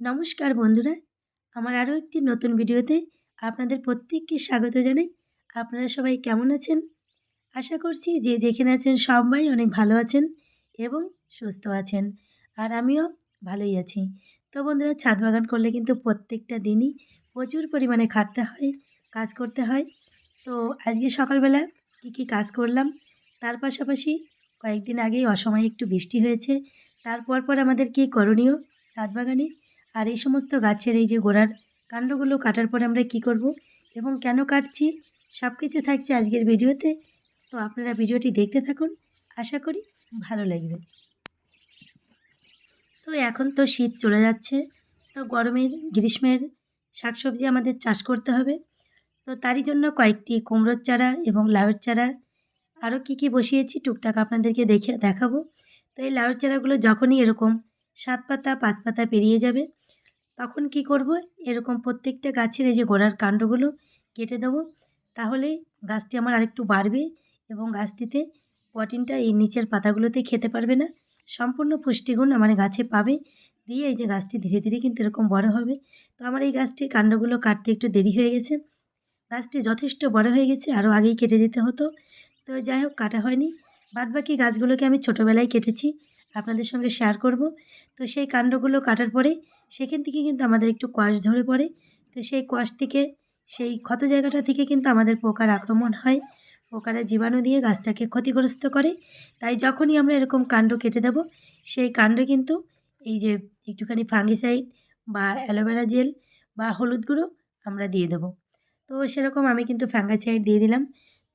নমস্কার বন্ধুরা, আমার আরও একটি নতুন ভিডিওতে আপনাদের প্রত্যেককে স্বাগত জানাই। আপনারা সবাই কেমন আছেন? আশা করছি যে যেখানে আছেন সবাই অনেক ভালো আছেন এবং সুস্থ আছেন, আর আমিও ভালোই আছি। তো বন্ধুরা, ছাদ বাগান করলে কিন্তু প্রত্যেকটা দিনই প্রচুর পরিমাণে খাটতে হয়, কাজ করতে হয়। তো আজকে সকালবেলা কী কী কাজ করলাম, তার পাশাপাশি কয়েকদিন আগেই অসময়ে একটু বৃষ্টি হয়েছে, তারপর পর আমাদের কী করণীয় ছাদ বাগানে? আর এই সমস্ত গাছের এই যে গোড়ার কাণ্ডগুলো কাটার পরে আমরা কি করব এবং কেন কাটছি, সব কিছু থাকছে আজকের ভিডিওতে। তো আপনারা ভিডিওটি দেখতে থাকুন, আশা করি ভালো লাগবে। তো এখন তো শীত চলে যাচ্ছে, তো গরমের, গ্রীষ্মের শাকসবজি আমাদের চাষ করতে হবে। তো তারই জন্য কয়েকটি কুমড়োর চারা এবং লাউয়ের চারা আরও কী কী বসিয়েছি, টুকটাক আপনাদেরকে দেখে দেখাবো। তো এই লাউয়ের চারাগুলো যখনই এরকম সাত পাতা, পাঁচ পাতা পেরিয়ে যাবে। তখন কি করব? এরকম প্রত্যেকটা গাছের এই যে গোড়ার কাণ্ডগুলো কেটে দেবো। তাহলে গাছটি আমার আরেকটু বাড়বে এবং গাছটিতে প্রোটিনটা এই নিচের পাতাগুলোতে খেতে পারবে না। সম্পূর্ণ পুষ্টিগুণ আমার গাছে পাবে। দিয়ে এই যে গাছটি ধীরে ধীরে কিন্তু এরকম বড় হবে। তো আমার এই গাছটির কাণ্ডগুলো কাটতে একটু দেরি হয়ে গেছে। গাছটি যথেষ্ট বড় হয়ে গেছে, আরও আগেই কেটে দিতে হতো। তো যাই হোক, কাটা হয়নি। বাদবাকি গাছগুলোকে আমি ছোটোবেলায় কেটেছি। আপনাদের সঙ্গে শেয়ার করব। তো সেই কাণ্ডগুলো কাটার পরে সেখান থেকে কিন্তু আমাদের একটু কোয়াশ ঝরে পড়ে। তো সেই কোয়াশ থেকে, সেই ক্ষত জায়গাটা থেকে কিন্তু আমাদের পোকার আক্রমণ হয়। পোকারা জীবাণু দিয়ে গাছটাকে ক্ষতিগ্রস্ত করে। তাই যখনই আমরা এরকম কাণ্ড কেটে দেব, সেই কাণ্ড কিন্তু এই যে একটুখানি ফাঙ্গিসাইড বা অ্যালোভেরা জেল বা হলুদ গুঁড়ো আমরা দিয়ে দেবো। তো সেরকম আমি কিন্তু ফাঙ্গাসাইড দিয়ে দিলাম।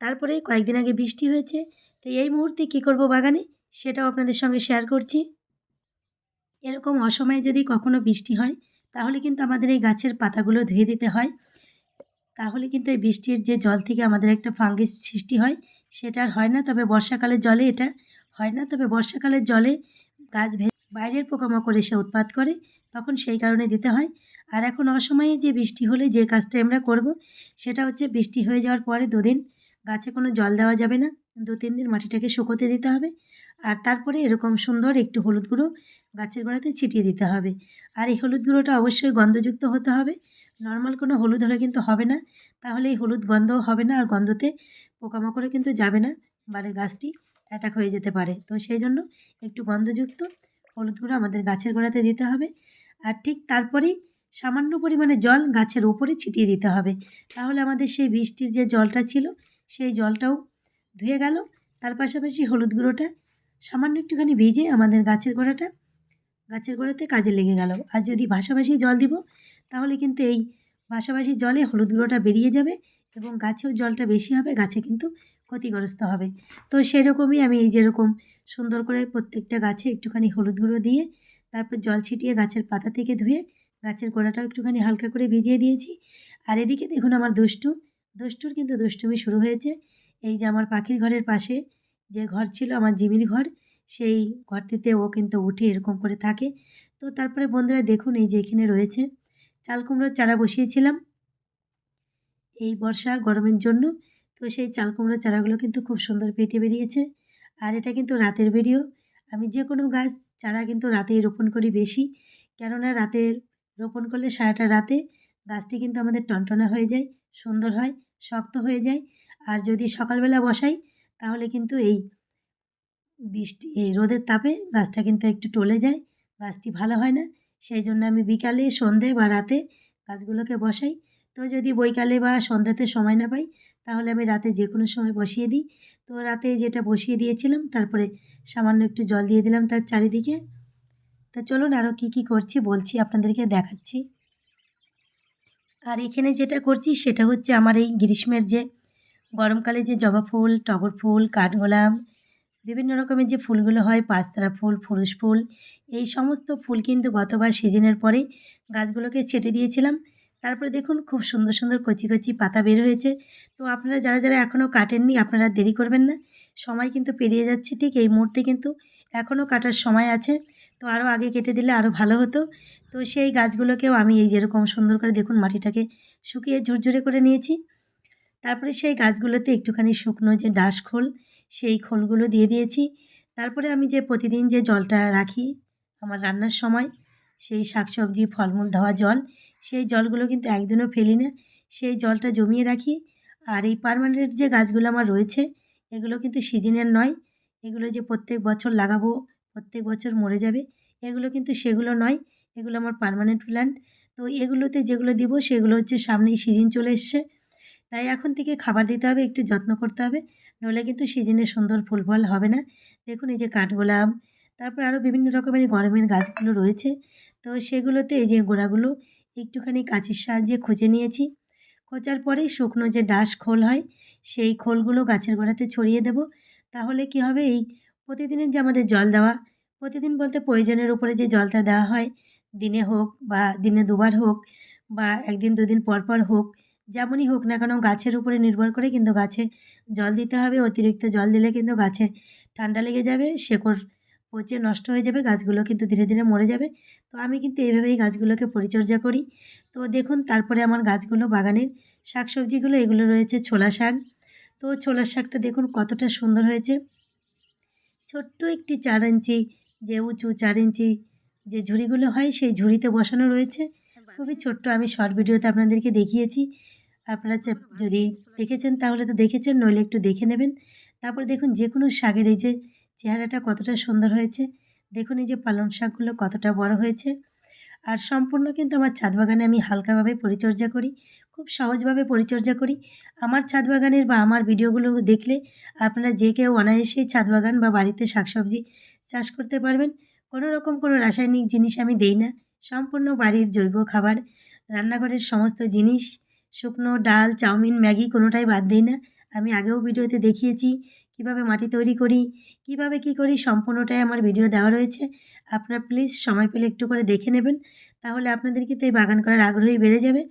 তারপরে কয়েকদিন আগে বৃষ্টি হয়েছে। তো এই মুহূর্তে কী করব বাগানে? সেটাও আপনাদের সঙ্গে শেয়ার করছি। এরকম অসময়ে যদি কখনো বৃষ্টি হয়, তাহলে কিন্তু আমাদের এই গাছের পাতাগুলো ধুয়ে দিতে হয়। তাহলে কিন্তু এই বৃষ্টির যে জল থেকে আমাদের একটা ফাঙ্গিস সৃষ্টি হয়, সেটা আর হয় না। তবে বর্ষাকালের জলে এটা হয় না। তবে বর্ষাকালের জলে গাছ বাইরের পোকামাকড় এসে উৎপাত করে, তখন সেই কারণে দিতে হয়। আর এখন অসময়ে যে বৃষ্টি হলে যে কাজটা আমরা করব, সেটা হচ্ছে বৃষ্টি হয়ে যাওয়ার পরে দুদিন গাছে কোনো জল দেওয়া যাবে না। দু তিন দিন মাটিটাকে শুকোতে দিতে হবে। আর তারপরে এরকম সুন্দর একটু হলুদ গুঁড়ো গাছের গোড়াতে ছিটিয়ে দিতে হবে। আর এই হলুদ গুঁড়োটা অবশ্যই গন্ধযুক্ত হতে হবে। নর্মাল কোনো হলুদ হলে কিন্তু হবে না। তাহলে এই হলুদ গন্ধও হবে না আর গন্ধতে পোকামাকড়ে কিন্তু যাবে না। মানে গাছটি অ্যাটাক হয়ে যেতে পারে। তো সেই জন্য একটু গন্ধযুক্ত হলুদ গুঁড়ো আমাদের গাছের গোড়াতে দিতে হবে। আর ঠিক তারপরেই সামান্য পরিমাণে জল গাছের ওপরে ছিটিয়ে দিতে হবে। তাহলে আমাদের সেই বৃষ্টির যে জলটা ছিল, সেই জলটাও ধুয়ে গেল। তার পাশাপাশি হলুদ গুঁড়োটা সামান্য একটুখানি ভিজে আমাদের গাছের গোড়াটা, গাছের গোড়াতে কাজে লেগে গেল। আর যদি ভাসাভাসি জল দিব, তাহলে কিন্তু এই ভাসাভাসি জলে হলুদ গুঁড়োটা বেরিয়ে যাবে এবং গাছেও জলটা বেশি হবে, গাছে কিন্তু ক্ষতিগ্রস্ত হবে। তো সেরকমই আমি এই যেরকম সুন্দর করে প্রত্যেকটা গাছে একটুখানি হলুদ গুঁড়ো দিয়ে, তারপর জল ছিটিয়ে গাছের পাতা থেকে ধুয়ে গাছের গোড়াটাও একটুখানি হালকা করে ভিজিয়ে দিয়েছি। আর এদিকে দেখুন আমার দুষ্টু, দুষ্টুর কিন্তু দুষ্টুমি শুরু হয়েছে। এই যে আমার পাখির ঘরের পাশে যে ঘর ছিল আমার জিমির ঘর, সেই ঘরটিতে ও কিন্তু উঠে এরকম করে থাকে। তো তারপরে বন্ধুরা দেখুন এই যে এখানে রয়েছে, চাল কুমড়োর চারা বসিয়েছিলাম এই বর্ষা গরমের জন্য। তো সেই চাল কুমড়োর চারাগুলো কিন্তু খুব সুন্দর পেটে বেরিয়েছে। আর এটা কিন্তু রাতের ভিডিও। আমি যে কোনো গাছ চারা কিন্তু রাতেই রোপণ করি বেশি। কেননা রাতে রোপণ করলে সারাটা রাতে গাছটি কিন্তু আমাদের টনটনা হয়ে যায়, সুন্দর হয়, শক্ত হয়ে যায়। আর যদি সকালবেলা বসাই তাহলে কিন্তু এই বৃষ্টি, এই রোদের তাপে গাছটা কিন্তু একটু টলে যায়, গাছটি ভালো হয় না। সেই জন্য আমি বিকালে, সন্ধে বা রাতে গাছগুলোকে বসাই। তো যদি বৈকালে বা সন্ধ্যাতে সময় না পাই, তাহলে আমি রাতে যে কোনো সময় বসিয়ে দিই। তো রাতে যেটা বসিয়ে দিয়েছিলাম, তারপরে সামান্য একটু জল দিয়ে দিলাম তার চারিদিকে। তো চলুন আরও কী কী করছি, বলছি আপনাদেরকে দেখাচ্ছি। আর এখানে যেটা করছি, সেটা হচ্ছে আমার এই গ্রীষ্মের যে গরমকালে যে জবা ফুল, টগর ফুল, কাঠগোলাপ, বিভিন্ন রকমের যে ফুলগুলো হয়, পাঁচতারা ফুল ফুরুষ ফুল, এই সমস্ত ফুল কিন্তু গতবার সিজনের পরে গাছগুলোকে ছেটে দিয়েছিলাম। তারপরে দেখুন খুব সুন্দর সুন্দর কচি কচি পাতা বের হয়েছে। তো আপনারা যারা যারা এখনও কাটেননি, আপনারা দেরি করবেন না। সময় কিন্তু পেরিয়ে যাচ্ছে, ঠিক এই মুহূর্তে কিন্তু এখনও কাটার সময় আছে। তো আরও আগে কেটে দিলে আরও ভালো হতো। তো সেই গাছগুলোকেও আমি এই যেরকম সুন্দর করে দেখুন মাটিটাকে শুকিয়ে ঝুরঝুরে করে নিয়েছি। তারপরে সেই গাছগুলোতে একটুখানি শুকনো যে ডাস খোল, সেই খোলগুলো দিয়ে দিয়েছি। তারপরে আমি যে প্রতিদিন যে জলটা রাখি আমার রান্নার সময়, সেই শাকসবজি, ফলমূল, ধোয়া জল, সেই জলগুলো কিন্তু একদিনও ফেলি না। সেই জলটা জমিয়ে রাখি। আর এই পারমানেন্ট যে গাছগুলো আমার রয়েছে, এগুলো কিন্তু সিজনের নয়। এগুলো যে প্রত্যেক বছর লাগাবো, প্রত্যেক বছর মরে যাবে, এগুলো কিন্তু সেগুলো নয়। এগুলো আমার পারমানেন্ট প্ল্যান্ট তো এগুলোতে যেগুলো দিব, সেগুলো হচ্ছে সামনেই সিজন চলে এসছে। তাই এখন থেকে খাবার দিতে হবে, একটু যত্ন করতে হবে। নইলে কিন্তু সিজনে সুন্দর ফুল ফল হবে না। দেখুন এই যে কাঠগোলাপ, তারপর আরও বিভিন্ন রকমের গরমের গাছগুলো রয়েছে। তো সেগুলোতে এই যে গোড়াগুলো, একটুখানি কাঁচির সাহায্যে খুঁজে নিয়েছি। খোঁচার পরেই শুকনো যে ডাস খোল হয়, সেই খোলগুলো গাছের গোড়াতে ছড়িয়ে দেব। তাহলে কি হবে, এই প্রতিদিনের যে আমাদের জল দেওয়া, প্রতিদিন বলতে প্রয়োজনের উপরে যে জলটা দেওয়া হয়, দিনে হোক বা দিনে দুবার হোক বা একদিন দুদিন পর পর হোক যেমনই হোক না কেন গাছের উপরে নির্ভর করে কিন্তু গাছে জল দিতে হবে, অতিরিক্ত জল দিলে কিন্তু গাছে ঠান্ডা লেগে যাবে, শেকড় পচে নষ্ট হয়ে যাবে, গাছগুলো কিন্তু ধীরে ধীরে মরে যাবে। তো আমি কিন্তু এইভাবেই গাছগুলোকে পরিচর্যা করি। তো দেখুন তারপরে আমার গাছগুলো বাগানের শাকসবজিগুলো, এগুলো রয়েছে ছোলা শাক। তো ছোলার শাকটা দেখুন কতটা সুন্দর হয়েছে। ছোট্ট একটি চার ইঞ্চি, যে উঁচু চার ইঞ্চি যে ঝুড়িগুলো হয়, সেই ঝুড়িতে বসানো রয়েছে। খুবই ছোট্ট আমি শর্ট ভিডিওতে আপনাদেরকে দেখিয়েছি। আপনারা যদি দেখেছেন তাহলে তো দেখেছেন নইলে একটু দেখে নেবেন। তারপর দেখুন যে কোনো শাকের এই যে চেহারাটা কতটা সুন্দর হয়েছে দেখুন এই যে পালং শাকগুলো কতটা বড় হয়েছে। আর সম্পূর্ণ কিন্তু আমার ছাদ বাগানে আমি হালকাভাবে পরিচর্যা করি খুব সহজভাবে পরিচর্যা করি। আমার ছাদ বাগানের বা আমার ভিডিওগুলো দেখলে আপনারা যে কেউ অনায়াসেই ছাদ বাগান বা বাড়িতে শাকসবজি চাষ করতে পারবেন। কোনো রকম কোনো রাসায়নিক জিনিস আমি দেই না। সম্পূর্ণ বাড়ির জৈব খাবার, রান্নাঘরের সমস্ত জিনিস, শুকনো ডাল, চাউমিন, ম্যাগি কোনোটাই বাদ দিই না। আমি আগেও ভিডিওতে দেখিয়েছি কীভাবে মাটি তৈরি করি, কীভাবে কি করি, সম্পূর্ণটাই আমার ভিডিও দেওয়া রয়েছে। আপনারা প্লিজ সময় পেলে একটু করে দেখে নেবেন, তাহলে আপনাদের কিন্তু এই বাগান করার আগ্রহই বেড়ে যাবে।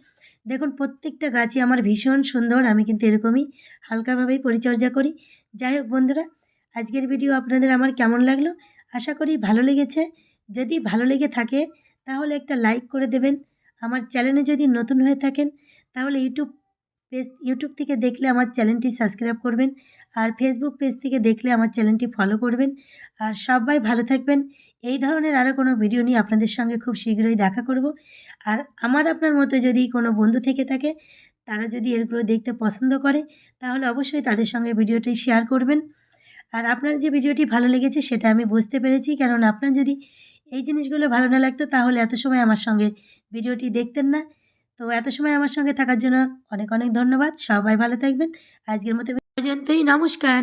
দেখুন, প্রত্যেকটা গাছই আমার ভীষণ সুন্দর, আমি কিন্তু এরকমই হালকাভাবেই পরিচর্যা করি। যাই হোক বন্ধুরা, আজকের ভিডিও আপনাদের আমার কেমন লাগল? আশা করি ভালো লেগেছে। যদি ভালো লেগে থাকে, তাহলে একটা লাইক করে দেবেন। আমার চ্যানেলে যদি নতুন হয়ে থাকেন, তাহলে ইউটিউব পেজ ইউটিউব থেকে দেখলে আমার চ্যানেলটি সাবস্ক্রাইব করবেন আর ফেসবুক পেজ থেকে দেখলে আমার চ্যানেলটি ফলো করবেন। আর সবাই ভালো থাকবেন। এই ধরনের আরও কোনো ভিডিও নিয়ে আপনাদের সঙ্গে খুব শীঘ্রই দেখা করব। আর আমার আপনার মতো যদি কোনো বন্ধু থেকে থাকে, তারা যদি এগুলো দেখতে পছন্দ করে, তাহলে অবশ্যই তাদের সঙ্গে ভিডিওটি শেয়ার করবেন। আর আপনার যে ভিডিওটি ভালো লেগেছে, সেটা আমি বুঝতে পেরেছি। কারণ আপনার যদি এই জিনিসগুলো ভালো না লাগতো, তাহলে এত সময় আমার সঙ্গে ভিডিওটি দেখতেন না। তো এত সময় আমার সঙ্গে থাকার জন্য অনেক অনেক ধন্যবাদ। সবাই ভালো থাকবেন। আজকের মতো পর্যন্তই। নমস্কার।